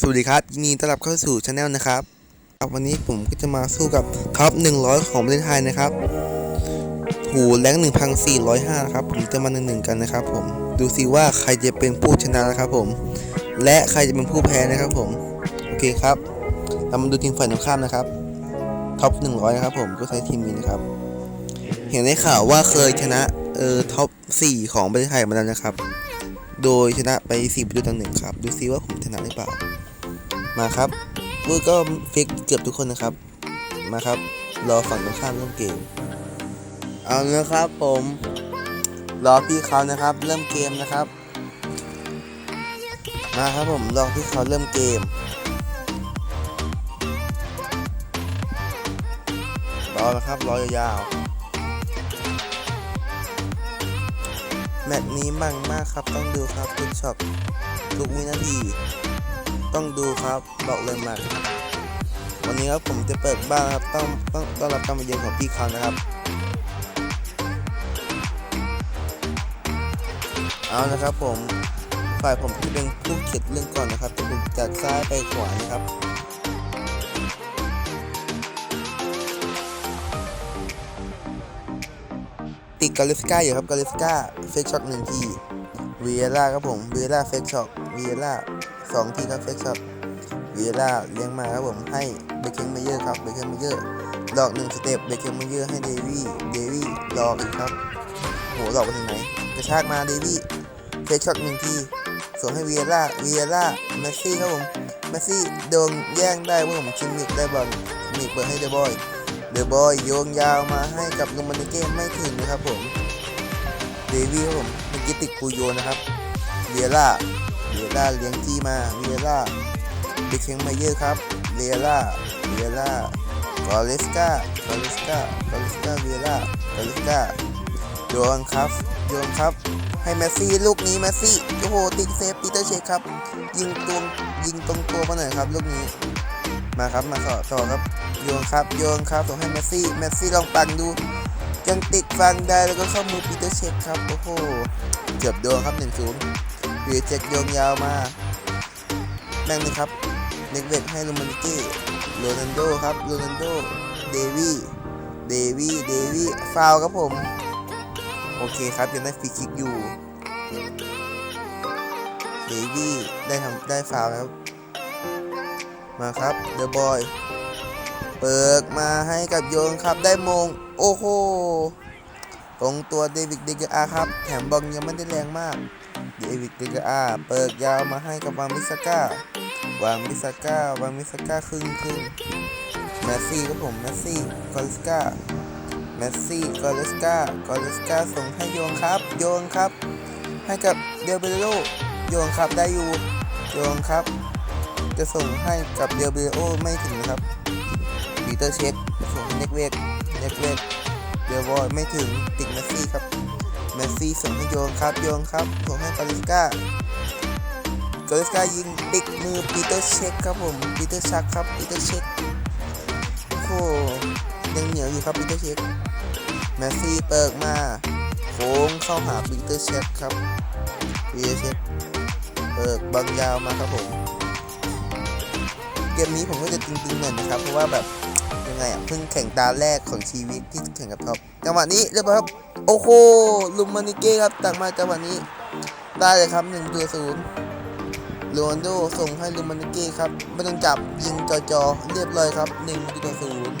สวัสดีครับยินดีต้อนรับเข้าสู่ช anel นะครับครับวันนี้ผมก็จะมาสู้กับท็อป100 ของประเทศไทยนะครับหูแรง1,405นะครับผมจะมาหนึ่งๆกันนะครับ ผมดูซิว่าใครจะเป็นผู้ชนะนะครับผม และใครจะเป็นผู้แพ้นะครับผมโอเคครับเรามาดูทีมฝ่ายตรงข้ามนะครับท็อป100 นะครับ ผมก็ใช้ทีมนี้นะครับ เห็นได้ข่าวว่าเคยชนะเออท็อป4ของประเทศไทยมาแล้วนะครับ โดยชนะไป4ประตูต่อหนึ่งครับ ดูซิว่าผมชนะหรือเปล่า มาครับพูดก็ฟิกเกือบทุกคนนะครับ มาครับ รอฝั่งตรงข้ามเริ่มเกม เอาละครับผม รอพี่เขานะครับ เริ่มเกมนะครับ มาครับผม รอพี่เขาเริ่มเกม รอนะครับ รอยาวๆแมตช์นี้มั่งมากครับ ต้องดูครับทุกช็อตทุกวินาที ต้องดูครับบอกเลยมาวันนี้ครับผมจะเปิดบ้านครับต้องต้องต้อนรับการมาเยือนของพี่เขานะครับ เอานะครับผมฝ่ายผมจะเป็นผู้เขียนเรื่องก่อนนะครับจะเป็นจากซ้ายไปขวานะครับติดกาลิสกาอยู่ครับกาลิสกาเฟกช็อตหนึ่งทีเวียร่าครับผมเวียร่าเฟกช็อตเวียร่า สองทีครับเฟกช็อตวียร่าเลี้ยงมาครับผมให้เบคเคนเมเยอร์ครับเบคเคนเมเยอร์หลอกหนึ่งสเต็ปเบคเคนเมเยอร์ให้เดวี่เดวี่หลอกอีกครับโหหลอกไปถึงไหนกระชากมาเดวี่เฟกช็อตหนึ่งทีส่งให้เวียร่าเวียร่าเมสซี่ครับผมเมสซี่โดนแย่งได้ว่าผมคิมมิกได้บอลมิกเปิดให้เดอะบอยเดอะบอยโยงยาวมาให้กับลูมานิเก้ไม่ถึงนะครับผมเดวี่ครับผมเมื่อกี้ติดปูโยนนะครับเวียร่า เวียร่าเลี้ยงจี้มาเวียร่าเบคเชงมาเยอร์ครับเวียร่าเวียร่ากอเลสกากอเลสกากอเลสกาเวียร่ากอเลสกาโยนครับโยนครับ ให้แมสซี่ลูกนี้แมสซี่โอ้โหติดเซฟปีเตอร์เชคครับ ยิงตรงยิงตรงตัวมาหน่อยครับลูกนี้มาครับมาต่อต่อครับโยนครับโยนครับส่งให้เมสซี่เมสซี่ลองปั่นดูยังติดฟังได้แล้วก็เข้ามือปีเตอร์เชคครับโอ้โหเกือบโดนครับ1 นึ่งศูนย์ปีเตอร์เช็คโยงยาวมา แม่งเลยครับเน็กเวทให้โรมานิเก้โรนันโดครับโรนันโดเดวี่เดวี่เดวี่ฟาวครับผม โอเคครับยังได้ฟรีคิกอยู่เดวี่ได้ทำได้ฟาวแล้ว มาครับเดอะบอยเปิดมาให้กับโยนครับได้มง โอ้โหตรงตัวเดวิดเดกอาครับ แถมบอลยังไม่ได้แรงมาก เดวิดเดกอาเปิดยาวมาให้กับวางมิสก้าวางมิสก้าวางมิสก้าครึ่งครึ่งแมสซี่ครับผมแมสซี่กอลิสกาแมสซี่กอลิสกากอลิสกาส่งให้โยนครับ โยนครับ ให้กับเดลเบโลโยนครับได้อยู่โยนครับ จะส่งให้กับเดลเบโลไม่ถึงครับปีเตอร์เช็คส่งให้เน็กเวกเน็กเวกเดลบอยไม่ถึงติดเมสซี่ครับ เมสซี่ส่งให้โยงครับ โยงครับส่งให้กาลิสกากาลิสกายิงติดมือปีเตอร์เช็คครับผมปีเตอร์ชักครับปีเตอร์เช็คโอ้โหยังเหนียวอยู่ครับปีเตอร์เช็คเมสซี่เปิดมาโค้งเข้าหาปีเตอร์เช็คครับปีเตอร์เช็คเปิดบอลยาวมาครับผมเกมนี้ผมก็จะตึงๆหน่อยนะครับเพราะว่าแบบ ยังไงอะเพิ่งแข่งตาแรกของชีวิตที่แข่งกับท็อปจังหวะนี้เรียบร้อยครับ โอ้โหลุมมานิเก้ครับตักมาจังหวะนี้ได้เลยครับหนึ่งตัวศูนย์โรนโดส่งให้ลุมมานิเก้ครับไม่ต้องจับยิงจอๆเรียบร้อยครับหนึ่งตัวศูนย์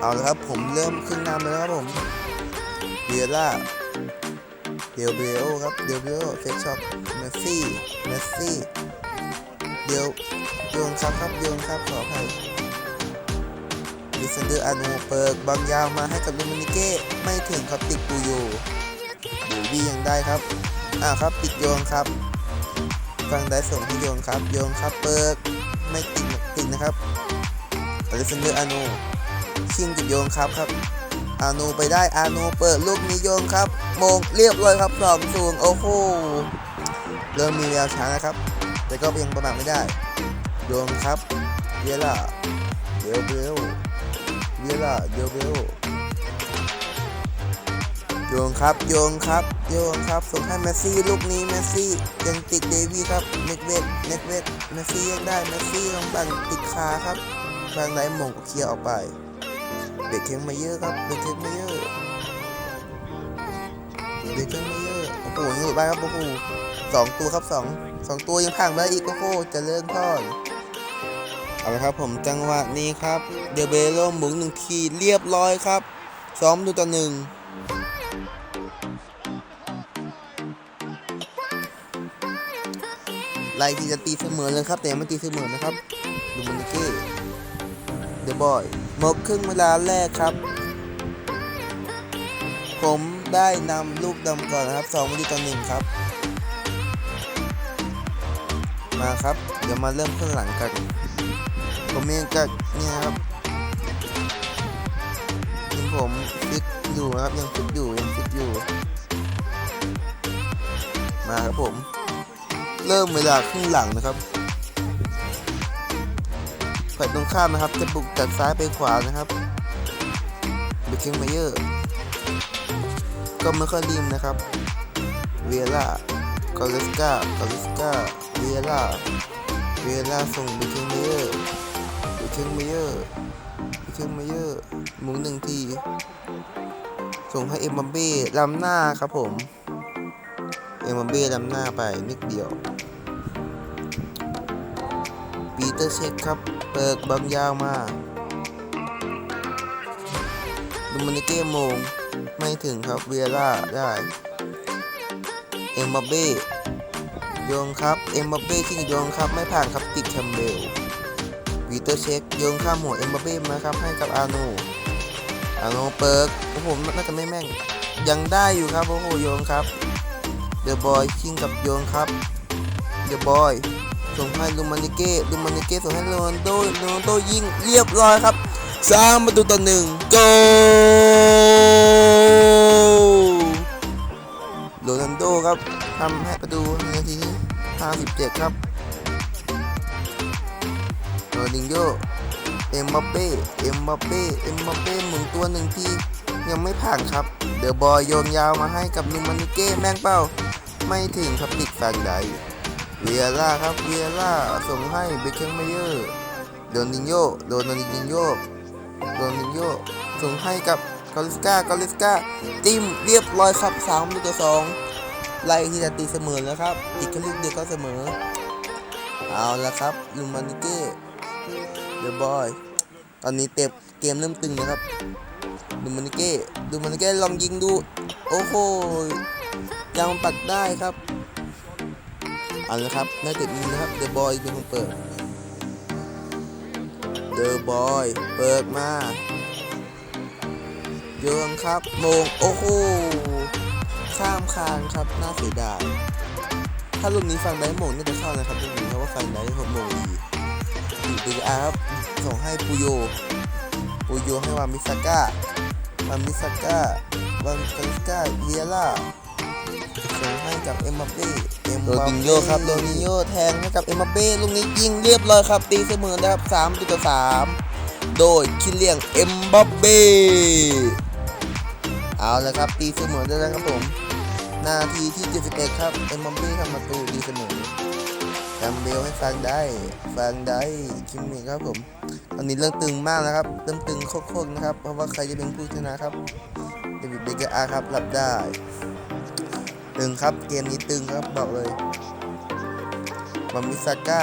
เอาละครับผมเริ่มขึ้นนำแล้วครับผมเบียร่าเดลเบโอครับเดลเบโอเฟชช็อปเมสซี่เมสซี่เดลโยนครับครับโยนครับขออภัย ลิซันเดอร์อานูเปิดบอลยาวมาให้กับลูมินิเก้ไม่ถึงครับติดปูโยบูบี้ยังได้ครับอ่าครับปิดโยนครับฟังได้ส่งให้โยนครับโยนครับเปิดไม่ติดติดนะครับอลิซันเดอร์อานูชิงกับโยนครับครับอานูไปได้อานูเปิดลูกนี้โยนครับมงเรียบร้อยครับสองศูนย์โอ้โหเริ่มมีแววช้านะครับ แต่ก็ยังประมาทไม่ได้โยงครับเยล่าเดลเบล เยล่าเดเบลโยงครับ โยงครับ โยงครับ ส่งให้เมสซี่ลูกนี้เมสซี่ยังติดเดวี่ครับเน็กเวทเน็กเวทเมสซี่ยังได้เมสซี่ต้องบังติดคาครับบางไหนมงก็เคลียร์ออกไปเบรกเค้งมาเยอะครับเบรกเค้งมาเยอะเบรกเค้งมาเยอะโอ้โหยังหลุดไปครับโอ้โหสองตัวครับสองสองตัวยังพังไปได้อีกโอ้โหจะเลื่อนพ่อน เอาละครับผมจังหวะนี้ครับ เดยวเบโลหมุนหนึ่งทีเรียบร้อยครับซ้อมดูต่อหนึ่งไล่ที่จะตีเสมอเลยครับ แต่ยังไม่ตีเสมอนะครับดูมันนิเก้เดอะบอยหมดครึ่งเวลาแรกครับ ผมได้นำลูกดำก่อนนะครับสองประตูต่อหนึ่งครับ มาครับ เดี๋ยวมาเริ่มข้างหลังกัน ผมเองก็เนี่ยครับยังผมฟิตอยู่นะครับยังฟิตอยู่ยังฟิตอยู่ มาครับผม เริ่มเวลาครึ่งหลังนะครับฝ่ายตรงข้ามนะครับ จะบุกจากซ้ายไปขวานะครับเบคเกงมเยอร์ก็ไม่ค่อยริมนะครับ เวียร่ากอเลสกากอเลสกาเวียร่าเวียร่าส่งเบคเกงมเยอร์ เบคเกงมาเยอร์เบคเกงมาเยอร์หมุนหนึ่งที ส่งให้เอ็มบัมเบ้ลำหน้าครับผม เอ็มบัมเบ้ลำหน้าไปนิดเดียว ปีเตอร์เช็คครับ เปิดบอลยาวมาดูมันในเกมโมง ไม่ถึงครับเวียร่าได้ เอ็มบัปเบ้โยงครับ เอ็มบัปเบ้ที่โยงครับ ไม่ผ่านครับติดแคมเบล ปีเตอร์เช็คโยงข้ามหัวเอ็มบัปเบ้มาครับให้กับอาโนอาโนเปิดโอ้โหน่าจะไม่แม่ง ยังได้อยู่ครับโอ้โหโยงครับเดอะบอยชิงกับโยงครับเดอะบอยส่งให้ลูมานิเก้ลูมานิเก้ส่งให้โรนัลโดโรนัลโดยิงเรียบร้อยครับสามประตูต่อหนึ่งโกโรนัลโดครับทำให้ประตูในนาทีที่57 ครับ รนิงโยเอ็มบัปเป้เอ็มบัปเป้เอ็มบัปเป้หมุนตัวหนึ่งทียังไม่ผ่านครับ เดอะบอยโยนยาวมาให้กับลูมานิเก้แม่งเป้า ไม่ถึงครับติดแฟนใดเวียร่าครับเวียร่าส่งให้เบคเคนเมเยอร์โดนินโยโดนนินโยโดนินโยส่งให้กับกอลิสกากอลิสกาจิ้มเรียบร้อยครับสามต่อสองไล่ที่จะตีเสมอแล้วครับอีกแค่ลูกเดียวก็เสมอ เอาละครับลูมานิเก้ เดอะบอย ตอนนี้เต็บเกมเริ่มตึงนะครับ ดูมานิเก้ ดูมานิเก้ลองยิงดู โอ้โห ยังปัดได้ครับเอาละครับน่าจะมีนะครับ เดอะบอยเป็นคนเปิด เดอะบอย เปิดมาโยงครับโมงโอ้โห ข้ามคานครับ น่าเสียดาย ถ้าลูกนี้ฟังได้โมงน่าจะเข้านะครับลูกนี้เพราะว่าฟังได้หกโมงดี อยู่ดีอาร์ครับ ส่งให้ปูโยปูโยให้วามิซาก้าวามิซาก้าวามิซาก้าเวียร่าส่งให้กับเอ็มบัปเป้เอ็มบัปเป้โดนิโยครับโดนิโยแทงให้กับเอ็มบัปเป้ลูกนี้ยิงเรียบร้อยครับ ตีเสมอนะครับสามต่อสามโดยคิเลียงเอ็มบัปเป้เอาละครับ ตีเสมอได้แล้วครับผม นาทีที่ 71 ครับ เอ็มบัปเป้ทำประตูตีเสมอ แคมเบลให้ฟังได้ ฟังได้คิมมี่ครับผม ตอนนี้เริ่มตึงมากแล้วครับ เริ่มตึงโคตรๆนะครับ เพราะว่าใครจะเป็นผู้ชนะครับเดวิดเบเกอร์อาร์ครับรับได้ ตึงครับเกมนี้ตึงครับบอกเลยมามิซาก้า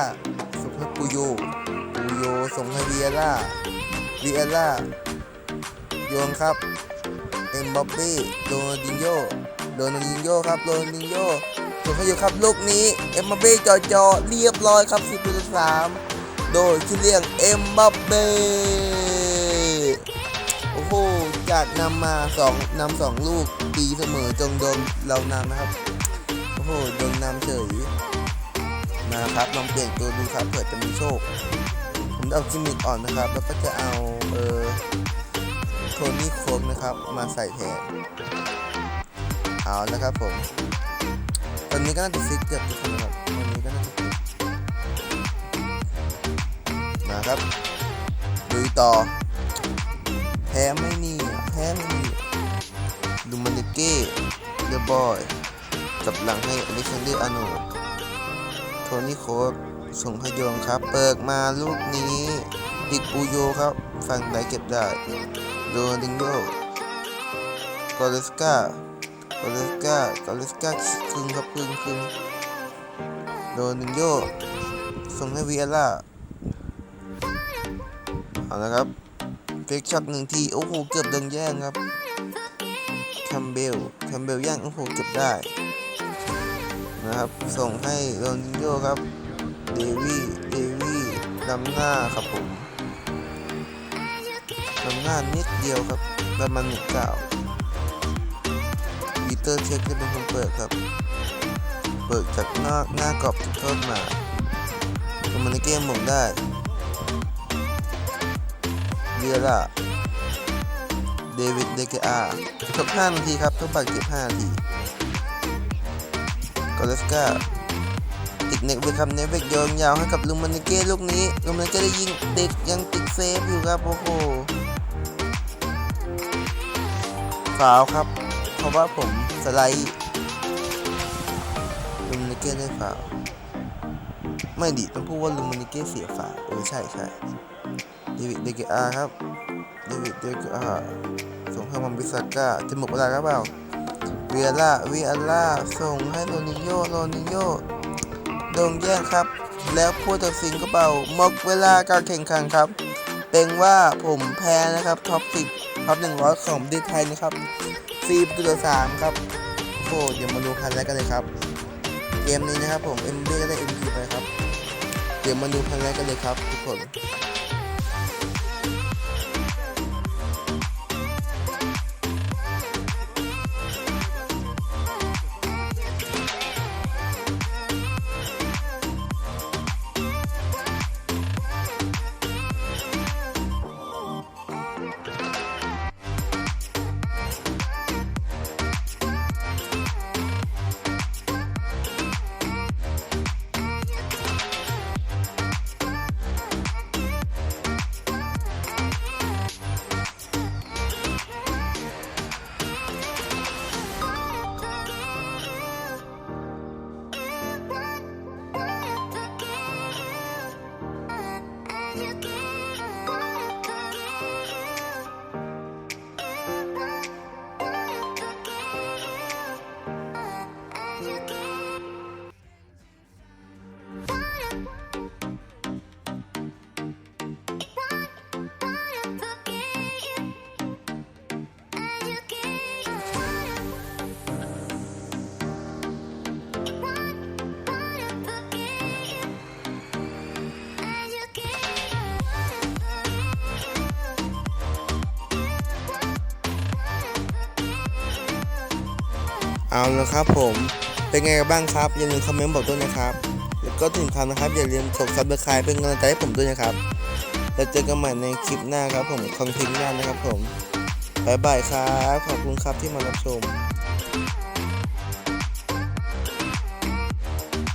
ส่งให้ปูโยปูโยส่งให้วีเอล่าวีเอล่าโยนครับเอ็มบัปเป้โดนดินโยโดนดินโยครับโดนดินโย ส่งให้อยู่ครับลูกนี้เอ็มบัปเป้จอจอเรียบร้อยครับ10ต่อ3โดยคิเลียงเอ็มบัปเป้โอ้โหจากนำมาสองนำสองลูกตีเสมอจงโดนเรานำนะครับโอ้โหโดนนำเฉยมาครับลองเปลี่ยนตัวดูครับเผื่อจะมีโชคผมจะเอากิมมิกอ่อนนะครับ แล้วก็จะเอาเออโทนี่โคกนะครับ มาใส่แทนเอาแล้วครับผม ตอนนี้ก็น่าจะฟิกเกือบทุกคนครับตอนนี้ก็น่าจะมาครับดูต่อแพ้ไม่นี่แพ้ไม่นี่ดูมันเดเก้เดอะบอยกับหลังให้อเล็กซานเดอร์อโนโทนี่โคสส่งให้โยงครับ เปิดมาลูกนี้ดิกปูโยครับ ฝั่งไหนเก็บได้โรนดิงโยกอเลสกา กอเลสกากอเลสกาครึ่งครับครึ่งครึ่งโรดิงโยส่งให้วิเอล่าเอาละครับเฟกช็อตหนึ่งที โอ้โห เกือบโดนแย่งครับแคมเบลแคมเบลย่างโอ้โหเก็บได้ นะครับ ส่งให้โรนิโยครับ เดวี่เดวี่นำหน้าครับผมนำหน้านิดเดียวครับประมาณหนึ่งเก้า อร์เช็คจะเป็นคนเปิดครับ เปิดจากหน้าหน้ากรอบจุดโทษมาทำมันในเกมหม่งได้เรียร่าเดวิดเดเกอาครบ5นาทีครับต้องบาดเจ็บ5นาทีกอเลสกาติดเน็กเวกครับเน็กเวกโยนยาวให้กับลุงมันเก้ลูกนี้ลุงมันเก้ได้ยิงติดยังติดเซฟอยู่ครับ โอ้โหฟาวครับ เพราะว่าผม สไลด์ลุงมันเก้ได้ฟาไม่ดิต้องพูดว่าลุงมันเก้เสียฟาเออใช่ใช่เดวิดเดเกอาครับเดวิดเดเกอาส่งให้มัมบิซาก้าจะหมดเวลาครับเปล่าเวียร่าเวียร่าส่งให้โรนิโยโรนิโยโดนแย่งครับ แล้วผู้ตัดสินก็เป่าหมดเวลาการแข่งขันครับ เป็นว่าผมแพ้นะครับท็อปสิบท็อปหนึ่งร้อยของประเทศไทยนะครับ สี่ประตูต่อสามครับโอ้เดี๋ยวมาดูพันแรกกันเลยครับ เกมนี้นะครับผมเอ็มบีก็ได้เอ็มพีไปครับ เดี๋ยวมาดูพันแรกกันเลยครับทุกคน เอาละครับผมเป็นไงกันบ้างครับอย่าลืมคอมเมนต์บอกด้วยนะครับ แล้วก็ถึงคำนะครับ อย่าลืมกดซับสไครป์เป็นกำลังใจให้ผมด้วยนะครับ แล้วเจอกันใหม่ในคลิปหน้าครับผมคอนเทนต์หน้านะครับผมบายบายครับ ขอบคุณครับที่มารับชม